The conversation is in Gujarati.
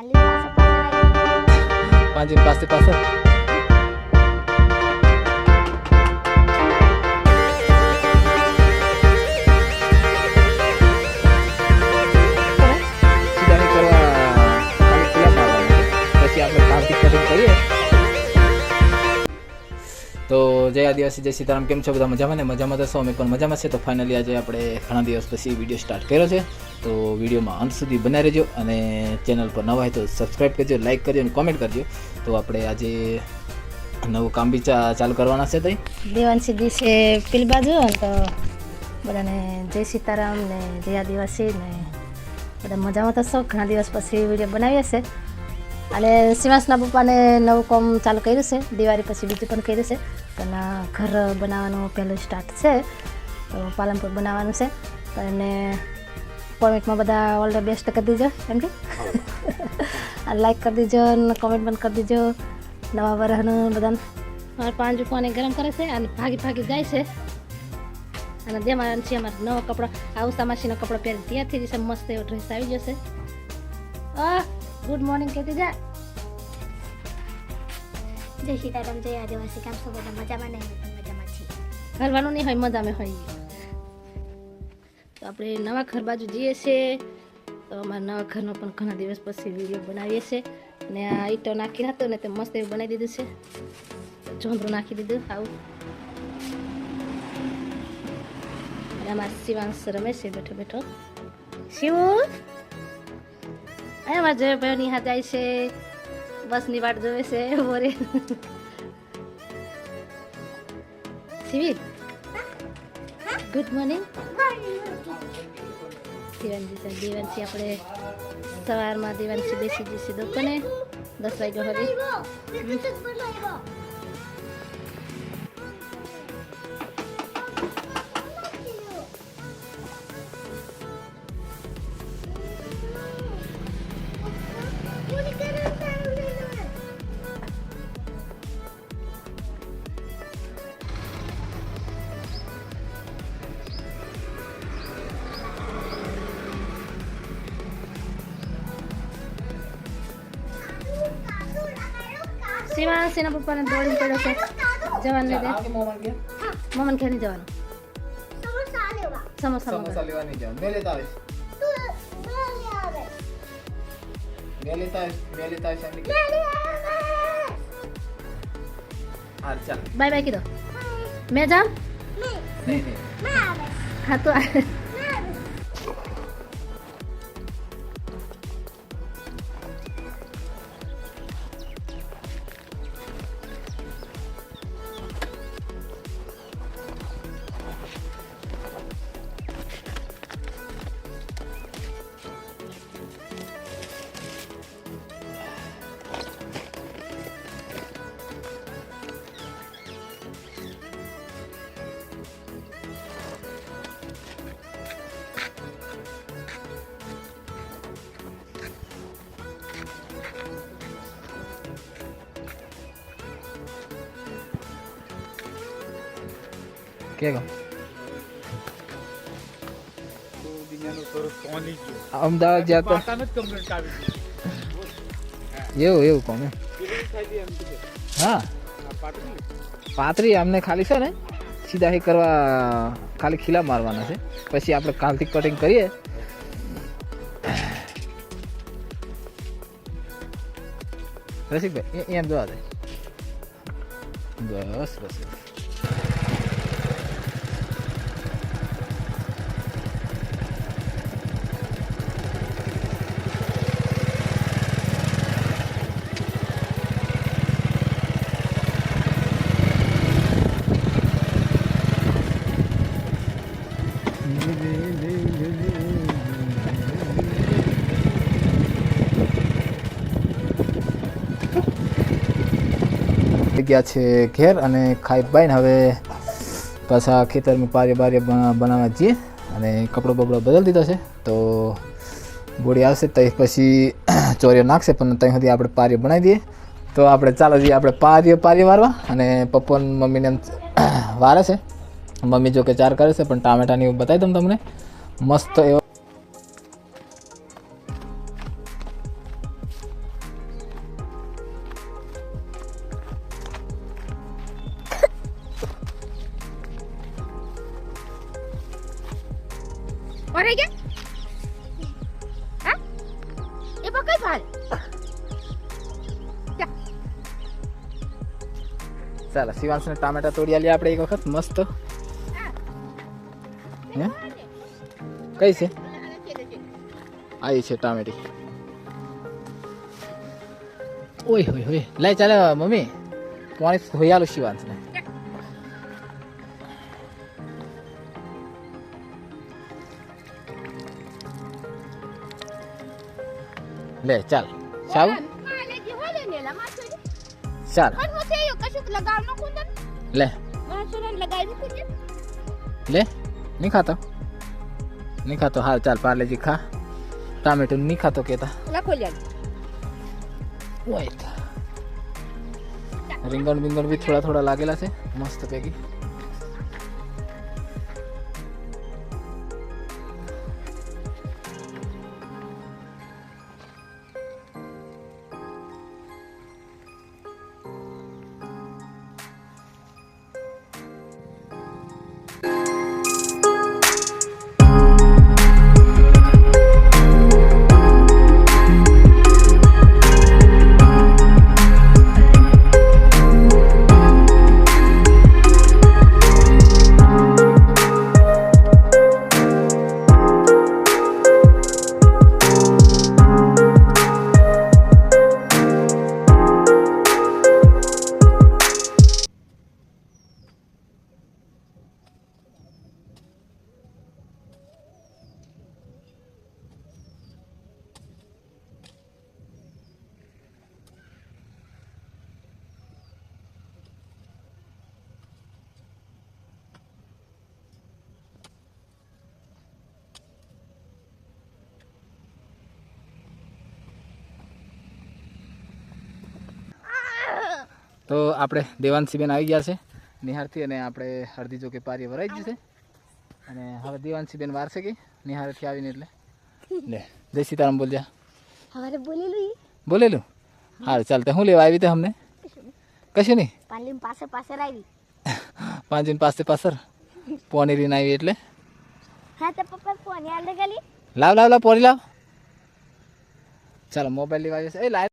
પાલી પાસે પાસે આવી પાંચની પાસે જય આદિવાસી, જય સીતારામ, કેમ છો બધા મજામાં ને? મજામાં તો અમે પણ મજામાં છે તો ફાઇનલી આજે આપણે ઘણા દિવસ પછી વીડિયો સ્ટાર્ટ કર્યો છે. તો વિડીયોમાં અંત સુધી બનાવી રહેજો અને ચેનલ પર નવા હોય તો સબસ્ક્રાઈબ કરજો લાઇક કરજો અને કોમેન્ટ કરજો. તો આપણે આજે નવું કામ બી ચાલુ કરવાના છે તઈ. દેવાંશી દિવસે પેલી બાજુ તો બધાને જય સીતારામ ને જય આદિવાસી ને બધા મજામાં છો. ઘણા દિવસ પછી વીડિયો બનાવીએ છે. અને શ્રીવાસના પપ્પાને નવું કામ ચાલુ કર્યું છે. દિવાળી પછી બીજું પણ કર્યું છે. આ ઘર બનાવવાનું પહેલું સ્ટાર્ટ છે. તો પાલનપુર બનાવવાનું છે. અને કોમેન્ટમાં બધા ઓલ ધ બેસ્ટ કરી દીજો એમ કે? લાઈક કરી દીજો અને કોમેન્ટ પણ કરી દીજો. નવા વરહનું બધાને. મારા પાંચ રૂપિયાને ગરમ કરે છે અને ભાગી ભાગી જાય છે. અને જેમાં છે અમારા નવા કપડાં આવું સામાસીનો કપડો પહેરી ત્યાંથી જશે મસ્ત એવો ડ્રેસ આવી જશે. ગુડ મોર્નિંગ કહેતી જા. જય સીતારામ, જય આદિવાસી, કામ બધા? મજામાં ને? મજામાં છીએ. ઘરવાનું નહીં હોય, મજામાં હોય. તો આપણે નવા ઘર બાજુ જઈએ છીએ તો અમારા નવા ઘરનો પણ ઘણા દિવસ પછી વીડિયો બનાવીએ છીએ અને આ ઈટો નાખી હતો ને તે મસ્ત એવું બનાવી દીધું છે. ચોંદરું નાખી દીધું, આવું. અને અમારા શિવાંશ રમે છે, બેઠો બેઠો. શિવ? અમારા જયભાઈની હાથ જાય છે. બસની વાટ જોવે છે બોરે શિવિર good morning Dewanji sir Dewanji આપણે સવારમાં દેવાનજી બેસી જઈશું દુકાને દસ વાગ્યા સુધી શિવાંશ એના પપ્પાને દોડીને પડ્યો છે. જવાનું દે. મમન ક્યાં નહીં જવાનું. સમોસા. સમોસા લેવા નહીં જવાનું. મેં લેતા આવીશ. મેં લેતા આવીશ. મેં લેતા આવીશ એમ હા ચાલ. બાય બાય કીધો. મેં જામ નહીં નહીં. હા તો આ- કે ગમ? અમદાવાદ જ્યાં તો એવું એવું કોમે હા. પાતરી અમને ખાલી છે ને? સીધા એ કરવા ખાલી ખીલા મારવાના છે. પછી આપણે કાલથી કટિંગ કરીએ. રસિકભાઈ એમ જોવા દે. બસ બસ. ગયા છે ઘેર અને ખાઈ બાઈને હવે પાછા ખેતરમાં પારે બારે બનાવવા જઈએ અને કપડો બપડો બદલી દીધો છે. તો બોડી આવશે ત્યાં પછી ચોરીઓ નાખશે, પણ ત્યાં સુધી આપણે પારીઓ બનાવી દઈએ. તો આપણે ચાલો જઈએ આપણે પારીઓ પારીઓ વારવા અને પપ્પા મમ્મીને એમ વારે છે. મમ્મી જો કે ચાર કરે છે, પણ ટામેટાની બતાવી દઉં તમને. મસ્ત એવો મરે ગયા? હા? એ બકઈ ભાલ ચાલો શિવાંશ ને ટામેટા તોડી આલી આપણે એક વખત મસ્ત. હે. કઈ છે? આવી છે ટામેટી. ઓય હોય હોય લઈ ચાલે મમ્મી. તમારી ધોઈ આલું શિવાંશને. લે ચાલ. સાવ ચાલ. લે. લે નહીં ખાતો. નહીં ખાતો. હાલ ચાલ પાર્લેજી ખા. ટામેટું નહીં ખાતો કેતા. રીંગણ બિંગણ બી થોડા થોડા લાગેલા છે. મસ્ત પૈકી તો આપણે દેવાંશીબેન આવી ગયા છે નિહારથી અને આપણે અડધી જોકે પારીએ પારી ભરાઈ જ છે. અને હવે દેવાંશીબેન વાર છે કે નિહારથી આવીને એટલે? લે. જય સીતારામ બોલજા બોલેલું બોલેલું? હારું ચાલ તો હું લેવા આવી તે અમને? કશું નહીં? પાલી પાસે પાસે આવી. પાંચ પાસે પાસર પોનીરીને આવી એટલે? હા તો પપ્પા પોની આલે ગલી. લાવ લાવ લાવ પોરી લાવ. ચાલો મોબાઈલ લેવા આવ્યો છે. એ લાવ